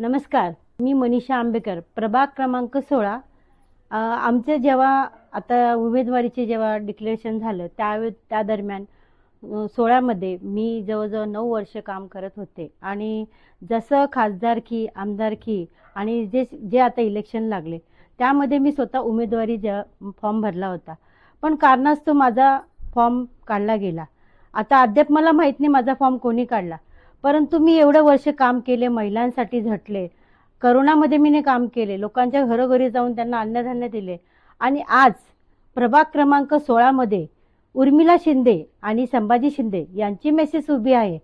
नमस्कार मी मनीषा आंबेकर प्रभाग क्रमांक सोळा. आमचे जेव्हा आता उमेदवारीचे जेव्हा डिक्लेरेशन झालं त्यावे त्या दरम्यान सोळ्यामध्ये सोळामध्ये मी जवळजवळ नऊ वर्ष काम करत होते. आणि जसं खासदारकी आमदारकी आणि जे जे आता इलेक्शन लागले त्यामध्ये मी स्वतः उमेदवारी ज फॉर्म भरला होता. पण कारणास्तव माझा फॉर्म काढला गेला. आता अद्याप मला माहीत नाही माझा फॉर्म कोणी काढला. परंतु मी एवढं वर्ष काम केले महिलांसाठी झटले. करोनामध्ये मी ने काम केले. लोकांच्या घरोघरी जाऊन त्यांना अन्नधान्य दिले. आणि आज प्रभाग क्रमांक सोळामध्ये उर्मिला शिंदे आणि संभाजी शिंदे यांची मेसेज उभी आहे.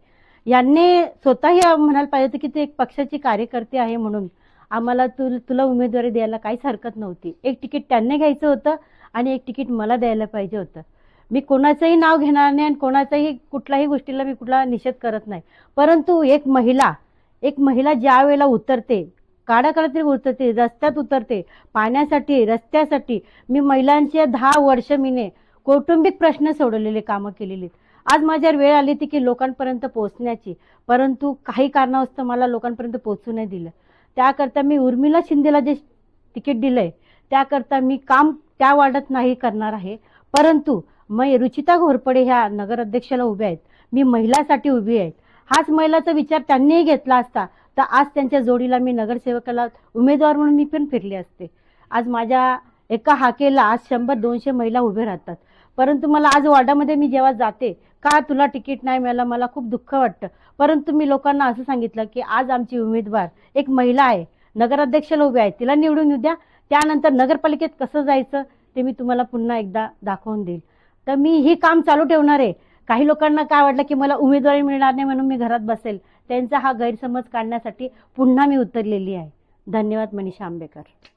यांनी स्वतःही म्हणायला पाहिजे होतं की ते एक पक्षाची कार्यकर्ते आहे म्हणून. आम्हाला तु तुला उमेदवारी द्यायला काहीच हरकत नव्हती. एक तिकीट त्यांनी घ्यायचं होतं आणि एक तिकीट मला द्यायला पाहिजे होतं. मी कोणाचंही नाव घेणार नाही आणि कोणाचाही कुठल्याही गोष्टीला मी कुठला निषेध करत नाही. परंतु एक महिला एक महिला ज्या वेळेला उतरते काढाकाढात उतरते रस्त्यात उतरते पाण्यासाठी रस्त्यासाठी मी महिलांचे दहा वर्ष मीने कौटुंबिक प्रश्न सोडवलेले कामं केलेली. आज माझ्यावर वेळ आली ती की लोकांपर्यंत पोहोचण्याची परंतु काही कारणास्तव मला लोकांपर्यंत पोहोचू नाही दिलं. त्याकरता मी उर्मिला शिंदेला जे तिकीट दिलंय त्याकरता मी काम त्या वाढत नाही करणार आहे. परंतु मै रुचिता घोरपडे ह्या नगर अध्यक्षाला उभ्या आहेत. मी महिलासाठी उभी आहेत हाच महिलाचा विचार त्यांनीही घेतला असता तर आज त्यांच्या जोडीला मी नगरसेवकाला उमेदवार म्हणून मी पण फिरले असते. आज माझ्या एका हाकेला आज शंभर दोनशे महिला उभे राहतात. परंतु मला आज वार्डामध्ये मी जेव्हा जाते का तुला तिकीट नाही मिळालं? मला खूप दुःख वाटतं. परंतु मी लोकांना असं सांगितलं की आज आमची उमेदवार एक महिला आहे. नगराध्यक्षाला उभी आहे. तिला निवडून येऊ द्या. त्यानंतर नगरपालिकेत कसं जायचं ते मी तुम्हाला पुन्हा एकदा दाखवून देईल. तर मी ही काम चालू ठेवणार आहे. काही लोकांना काय वाटलं की मला उमेदवारी मिळणार नाही म्हणून मी घरात बसेल. त्यांचा हा गैरसमज काढण्यासाठी पुन्हा मी उतरलेली आहे. धन्यवाद मनीषा आंबेकर.